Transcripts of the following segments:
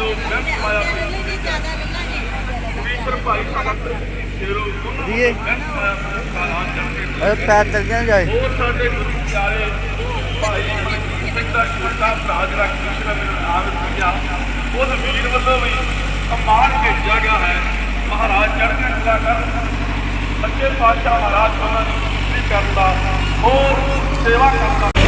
ਲੋਕ ਬੈਂਕ ਮਾਇਆ ਕਮਿਸ਼ਨਰ ਭਾਈ ਸਮਤ ਸ਼ੇਰੋ ਦੀਏ। ਬੈਂਕ ਮਾਇਆ ਜਾਏ ਹੋਰ ਸਾਡੇ ਗੁਰੂ ਪਿਆਰੇ ਭਾਈ ਸਿੰਘ ਦਾ ਛੋਟਾ ਭਰਾ ਜਿਹੜਾ ਕ੍ਰਿਸ਼ਨ ਮੈਨੂੰ ਨਾਮ ਦਿੱਤਾ ਉਸ ਵੀਰ ਵੱਲੋਂ ਵੀ ਸਨਮਾਨ ਭੇਜਿਆ ਗਿਆ ਹੈ ਮਹਾਰਾਜ ਚੜ੍ਹਦੀ ਕਲਾ ਕਰ ਸੱਚੇ ਪਾਤਸ਼ਾਹ ਮਹਾਰਾਜ ਉਹਨਾਂ ਦੀ ਕਰਨ ਦਾ ਹੋਰ ਸੇਵਾ ਕਰਨ ਦਾ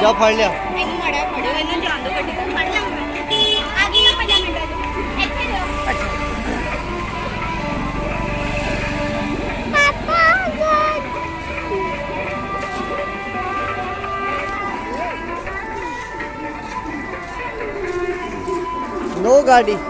જો ફળ લ્યો નો ગાડી.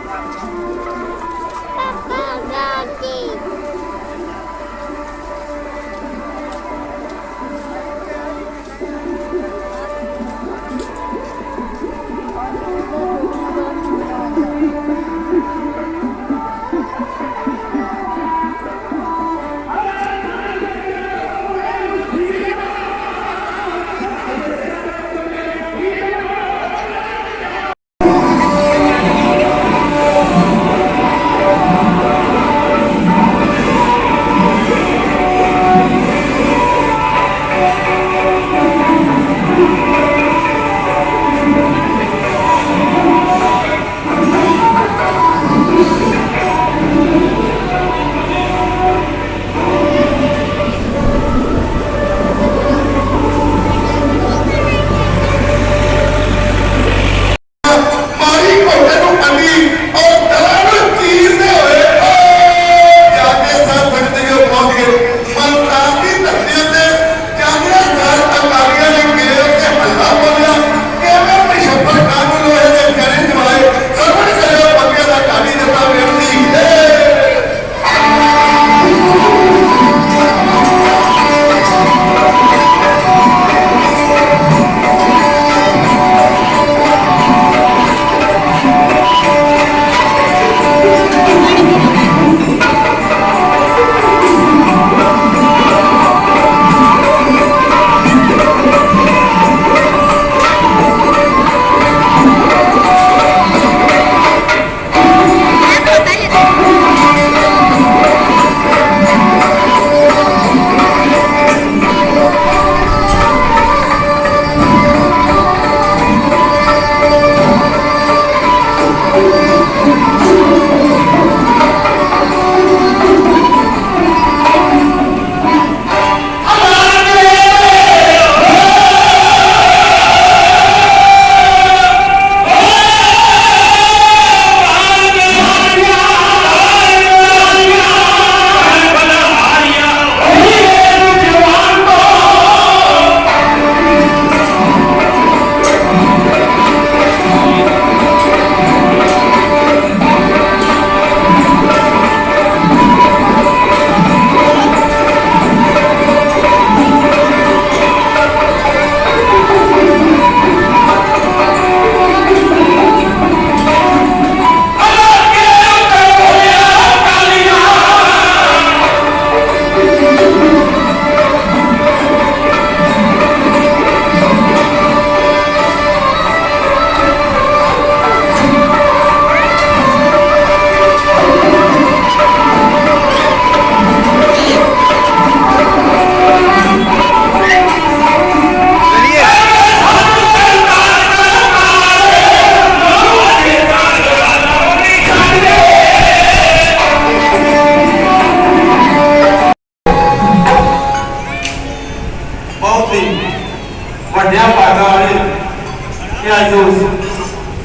ਕਿ ਅੱਜ ਉਸ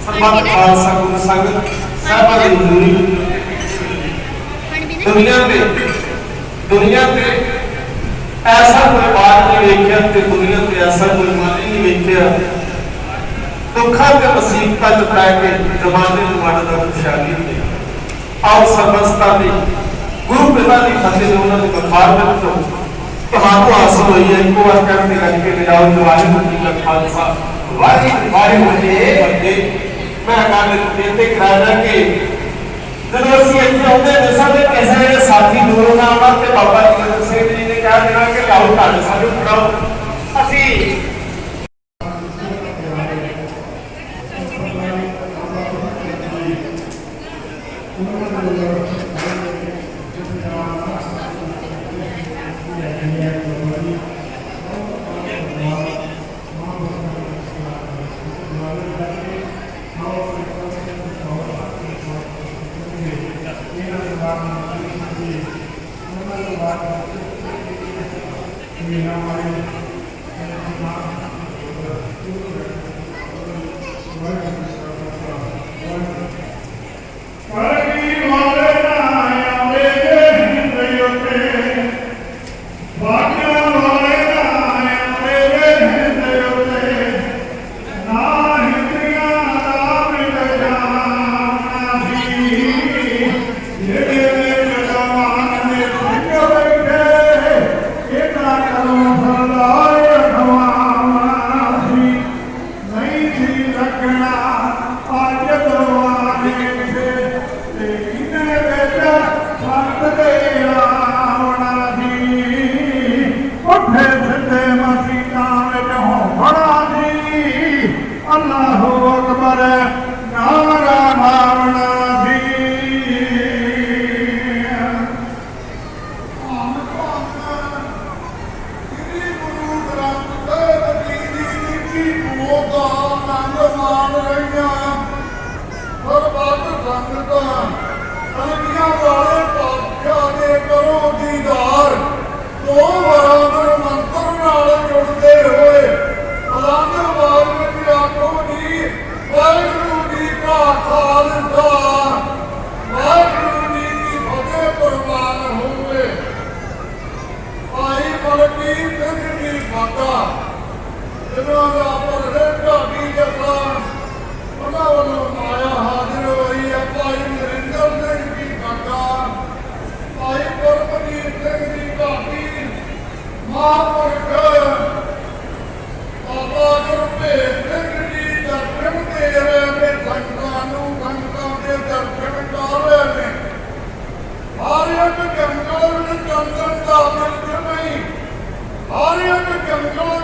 ਸਰਬੱਤ ਖਾਲਸਾ ਗੁਰੂ ਸੰਗਤ ਸਾਹਿਬਾਂ ਦੀ ਹਜ਼ੂਰੀ ਹੁਣ ਵੀ ਨਾ ਦੁਨੀਆ ਤੇ ਦੁਨੀਆ ਤੇ ਐਸਾ ਕੋਈ ਬਾਤ ਨਹੀਂ ਵੇਖਿਆ ਤੇ ਦੁਨੀਆ ਤੇ ਐਸਾ ਕੋਈ ਮਨ ਨਹੀਂ ਵੇਖਿਆ ਦੁੱਖਾਂ ਤੇ ਮੁਸੀਬਤਾਂ ਚ ਪੈ ਕੇ ਜ਼ਮਾਨੇ ਨੂੰ ਵੰਡਦਾ ਖੁਸ਼ਹਾਲੀ ਹੁੰਦੀ ਆਓ ਸਰਬਸਤਾ ਦੀ ਗੁਰੂ ਪਿਤਾ ਦੀ ਫਤਿਹ ਦੇ ਉਹਨਾਂ ਦੇ ਮੁਖਾਰਬਤ ਤੋਂ ਤੁਹਾਨੂੰ ਹਾਸਲ ਹੋਈ ਹੈ ਇੱਕੋ ਵਾਰ ਕਰਕੇ ਲੱਗੇ ਲਿਜਾਓ ਵਾਹਿਗੁਰੂ ਜੀ ਦਾ ਖਾਲਸਾ ਵਾਹਿਗੁਰੂ ਵਾਹਿਗੁਰੂ ਜੀ ਕੀ ਫਤਿਹ ਮੈਂ ਗੱਲ ਬੇਨਤੀ ਕਰਾਇਆ ਕਿ ਜਦੋਂ ਅਸੀਂ ਇੱਥੇ ਆਉਂਦੇ ਨੇ ਸਾਡੇ ਕਿਸੇ ਦੇ ਸਾਥੀ ਦੂਰੋਂ ਨਾ ਤੇ ਬਾਬਾ ਜੀ ਸਿੰਘ ਜੀ ਨੇ ਕਿਹਾ ਜਿਹੜਾ ਕਿ ਲਾਓ ਢੰਗ ਸਾਨੂੰ ਫੜਾਓ। ਨਿੱਕੀ ਭੋਗਾ ਆਨੰਦ ਮਾਣ ਰਹੀਆਂ ਸਰਬੱਤ ਸੰਗਤਾਂ ਅਨੰਦੀਆਂ ਵਾਲੇ ਪਾਤਸ਼ਾਹ ਦੇ ਕਰੋ ਦੀਦਾਰ ਦੋ ਬਰਾਬਰ ਮੰਤਰ ਨਾਲ ਜੁੜਦੇ ਹੋਏ ਆਨੰਦ ਵਾਲ ਵਿੱਚ ਆਖੋ ਜੀ ਵਾਹਿਗੁਰੂ ਜੀ ਕਾ ਖਾਲਸਾ ਵਾਹਿਗੁਰੂ ਜੀ ਦੀ ਫਤਿਹ ਕੁਰਬਾਨ ਹੋਵੇ ਭਾਈ ਬਲਬੀਰ ਸਿੰਘ Come, come.